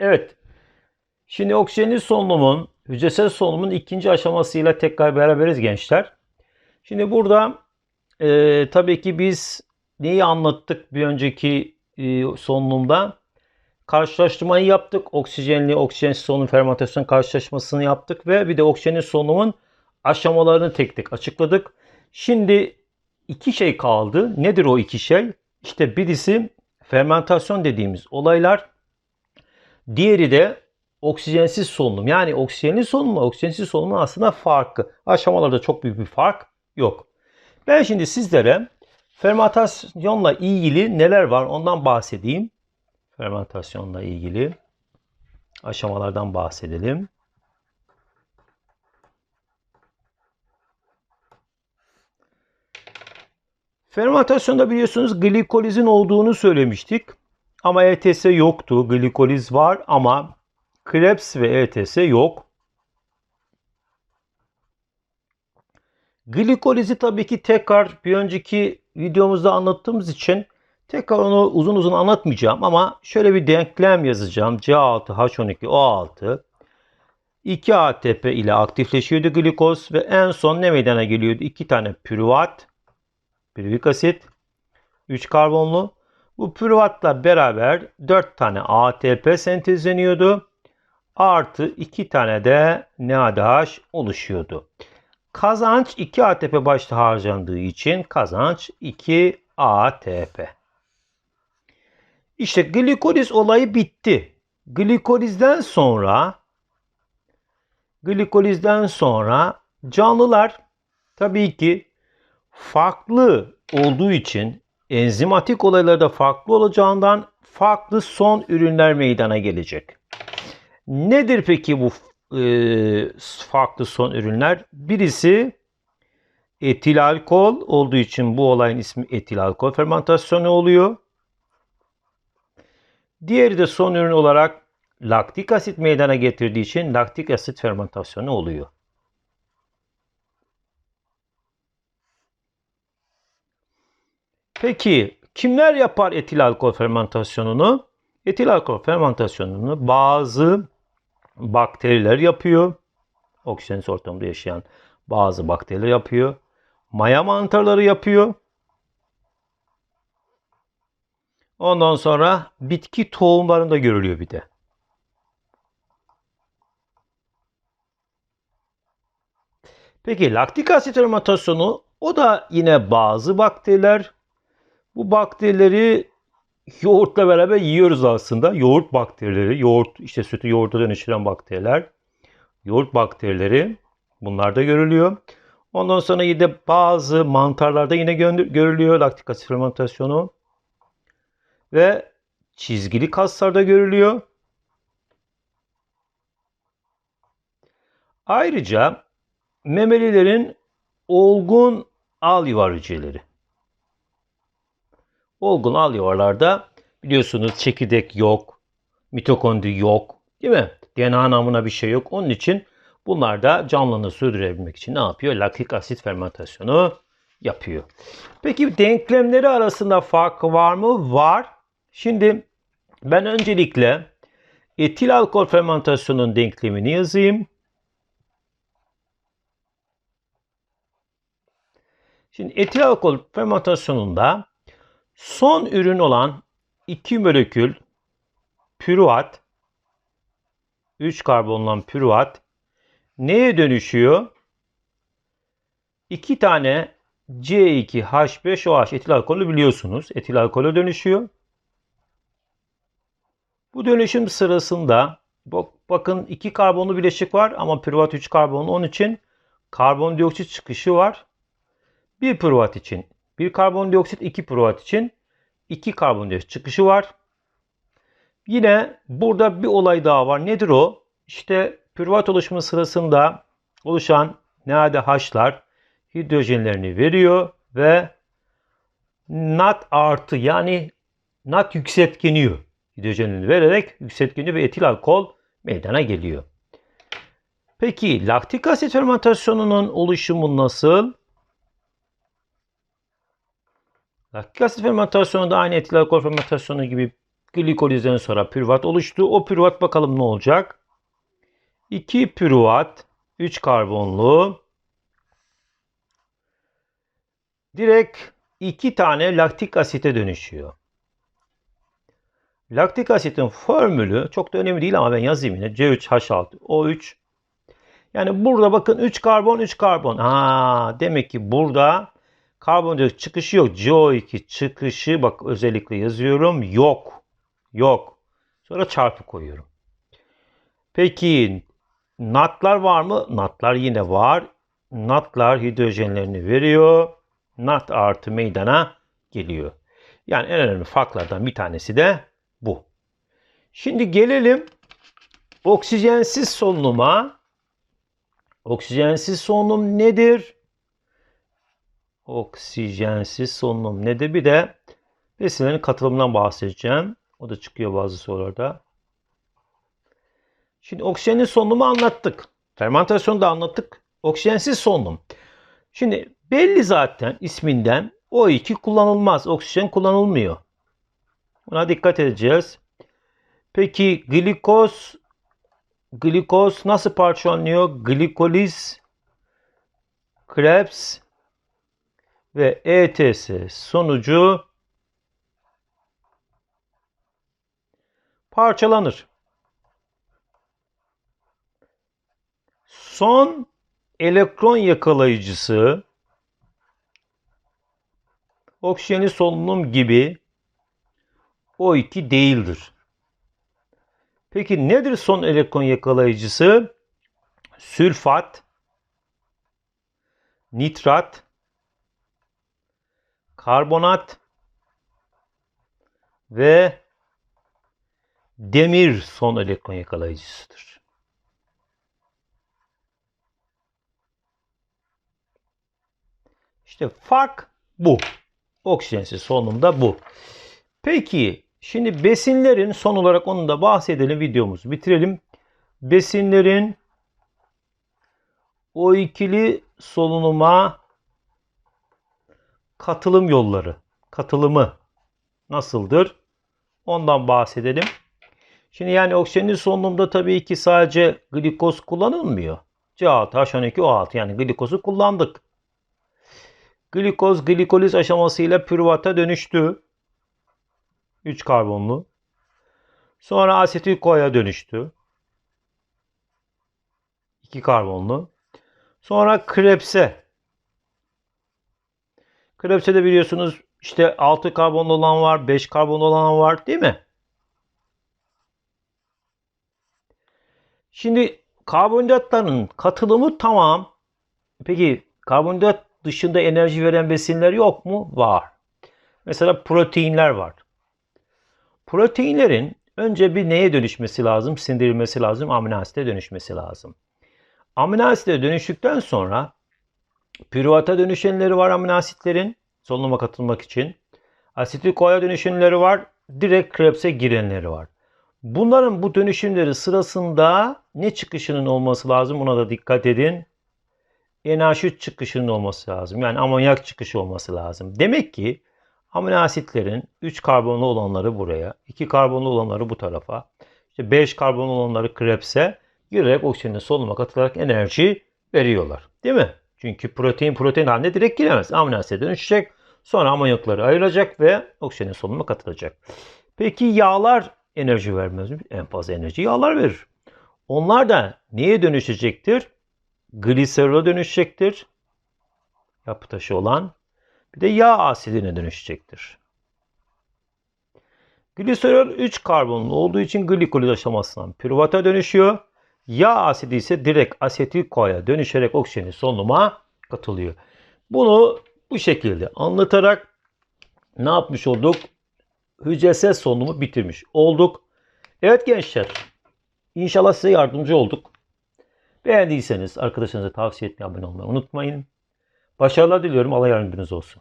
Evet. Şimdi oksijenli solunumun, hücresel solunumun ikinci aşamasıyla tekrar beraberiz gençler. Şimdi burada e, tabii ki biz neyi anlattık bir önceki e, solunumda? Karşılaştırmayı yaptık. Oksijenli, oksijensiz solunum fermentasyon karşılaşmasını yaptık ve bir de oksijenli solunumun aşamalarını tek tek açıkladık. Şimdi iki şey kaldı. Nedir o iki şey? İşte birisi fermentasyon dediğimiz olaylar. Diğeri de oksijensiz solunum. Yani oksijenli solunumla oksijensiz solunumun aslında farkı. Aşamalarda çok büyük bir fark yok. Ben şimdi sizlere fermentasyonla ilgili neler var ondan bahsedeyim. Fermentasyonla ilgili aşamalardan bahsedelim. Fermentasyonda biliyorsunuz glikolizin olduğunu söylemiştik. Ama ETS yoktu. Glikoliz var ama Krebs ve ETS yok. Glikolizi tabii ki tekrar bir önceki videomuzda anlattığımız için tekrar onu uzun uzun anlatmayacağım ama şöyle bir denklem yazacağım. C6H12O6 2 ATP ile aktifleşiyordu glikoz ve en son ne meydana geliyordu? 2 tane pürüvat, pürüvik asit, 3 karbonlu. Bu pürüvatla beraber 4 tane ATP sentezleniyordu. Artı 2 tane de NADH oluşuyordu. Kazanç 2 ATP başta harcandığı için kazanç 2 ATP. İşte glikoliz olayı bitti. Glikolizden sonra glikolizden sonra canlılar tabii ki farklı olduğu için enzimatik olaylarda farklı olacağından farklı son ürünler meydana gelecek. Nedir peki bu e, farklı son ürünler? Birisi etil alkol olduğu için bu olayın ismi etil alkol fermentasyonu oluyor. Diğeri de son ürün olarak laktik asit meydana getirdiği için laktik asit fermentasyonu oluyor. Peki kimler yapar etil alkol fermentasyonunu? Etil alkol fermentasyonunu bazı bakteriler yapıyor. Oksijensiz ortamda yaşayan bazı bakteriler yapıyor. Maya mantarları yapıyor. Ondan sonra bitki tohumlarında görülüyor bir de. Peki laktik asit fermentasyonu o da yine bazı bakteriler. Bu bakterileri yoğurtla beraber yiyoruz aslında. Yoğurt bakterileri, yoğurt işte sütü yoğurda dönüştüren bakteriler. Yoğurt bakterileri bunlar da görülüyor. Ondan sonra yine bazı mantarlarda yine görülüyor laktik asit fermentasyonu. Ve çizgili kaslarda görülüyor. Ayrıca memelilerin olgun al yuvar hücreleri. Olgun al yuvarlarda biliyorsunuz çekirdek yok, mitokondri yok değil mi? DNA namına bir şey yok. Onun için bunlar da canlılığını sürdürebilmek için ne yapıyor? Laktik asit fermentasyonu yapıyor. Peki denklemleri arasında fark var mı? Var. Şimdi ben öncelikle etil alkol fermentasyonun denklemini yazayım. Şimdi etil alkol fermentasyonunda son ürün olan 2 molekül pürüvat 3 karbonlan pürüvat neye dönüşüyor? 2 tane C2H5OH etil alkolü biliyorsunuz. Etil alkole dönüşüyor. Bu dönüşüm sırasında bakın iki karbonlu bileşik var ama pürüvat 3 karbonlu. Onun için karbondioksit çıkışı var. Bir pürüvat için bir karbondioksit, iki pürüvat için iki karbondioksit çıkışı var. Yine burada bir olay daha var. Nedir o? İşte pürüvat oluşumu sırasında oluşan NADH'lar hidrojenlerini veriyor ve NAT artı yani NAT yükseltkeniyor. Hidrojenini vererek yükseltkeniyor ve etil alkol meydana geliyor. Peki laktik asit fermentasyonunun oluşumu nasıl? Laktik asit fermentasyonu da aynı etil alkol fermentasyonu gibi Glikolizden sonra pürüvat oluştu. O pürüvat bakalım ne olacak? 2 pürüvat 3 karbonlu direkt 2 tane laktik asite dönüşüyor. Laktik asitin formülü çok da önemli değil ama ben yazayım yine. C3H6O3 yani burada bakın 3 karbon 3 karbon. Ha, demek ki burada karbondioksit çıkışı yok. CO2 çıkışı bak özellikle yazıyorum. Yok. Yok. Sonra çarpı koyuyorum. Peki natlar var mı? Natlar yine var. Natlar hidrojenlerini veriyor. Nat artı meydana geliyor. Yani en önemli farklardan bir tanesi de bu. Şimdi gelelim oksijensiz solunuma. Oksijensiz solunum nedir? Oksijensiz solunum nedir? Bir de besinlerin katılımından bahsedeceğim. O da çıkıyor bazı sorularda. Şimdi oksijenli solunumu anlattık. Fermentasyonu da anlattık. Oksijensiz solunum. Şimdi belli zaten isminden O2 kullanılmaz. Oksijen kullanılmıyor. Buna dikkat edeceğiz. Peki glikoz glikoz nasıl parçalanıyor? Glikoliz, Krebs ve ETS sonucu parçalanır. Son elektron yakalayıcısı oksijeni solunum gibi O2 değildir. Peki nedir son elektron yakalayıcısı? Sülfat, nitrat, karbonat ve demir son elektron yakalayıcısıdır. İşte fark bu. Oksijensiz solunumda bu. Peki şimdi besinlerin son olarak onu da bahsedelim videomuzu bitirelim. Besinlerin o ikili solunuma katılım yolları, katılımı nasıldır? Ondan bahsedelim. Şimdi yani oksijenli solunumda tabii ki sadece glikoz kullanılmıyor. C6H12O6 yani glikozu kullandık. Glikoz glikoliz aşamasıyla pürüvata dönüştü. 3 karbonlu. Sonra asetil koya dönüştü. 2 karbonlu. Sonra Krebs'e. Krebs'e de biliyorsunuz işte 6 karbonlu olan var, 5 karbonlu olan var değil mi? Şimdi karbonhidratların katılımı tamam. Peki karbonhidrat dışında enerji veren besinler yok mu? Var. Mesela proteinler var. Proteinlerin önce bir neye dönüşmesi lazım? Sindirilmesi lazım. Amino asite dönüşmesi lazım. Amino asite dönüştükten sonra pürüvata dönüşenleri var amino asitlerin solunuma katılmak için. Asetil koya dönüşümleri var. Direkt Krebs'e girenleri var. Bunların bu dönüşümleri sırasında ne çıkışının olması lazım? Buna da dikkat edin. NH3 çıkışının olması lazım. Yani amonyak çıkışı olması lazım. Demek ki amino asitlerin 3 karbonlu olanları buraya, 2 karbonlu olanları bu tarafa, işte 5 karbonlu olanları Krebs'e girerek oksijenin solunuma katılarak enerji veriyorlar. Değil mi? Çünkü protein protein haline direkt giremez. Amino asite dönüşecek. Sonra amonyakları ayrılacak ve oksijenin solunuma katılacak. Peki yağlar enerji vermez mi? En fazla enerji yağlar verir. Onlar da neye dönüşecektir? Gliserola dönüşecektir. Yapı taşı olan. Bir de yağ asidine dönüşecektir. Gliserol 3 karbonlu olduğu için glikoliz aşamasından pürüvata dönüşüyor. Yağ asidi ise direkt asetil koya dönüşerek oksijenin solunuma katılıyor. Bunu bu şekilde anlatarak ne yapmış olduk? Hücresel solunumu bitirmiş olduk. Evet gençler, inşallah size yardımcı olduk. Beğendiyseniz arkadaşlarınıza tavsiye etmeyi, abone olmayı unutmayın. Başarılar diliyorum. Allah yardımcınız olsun.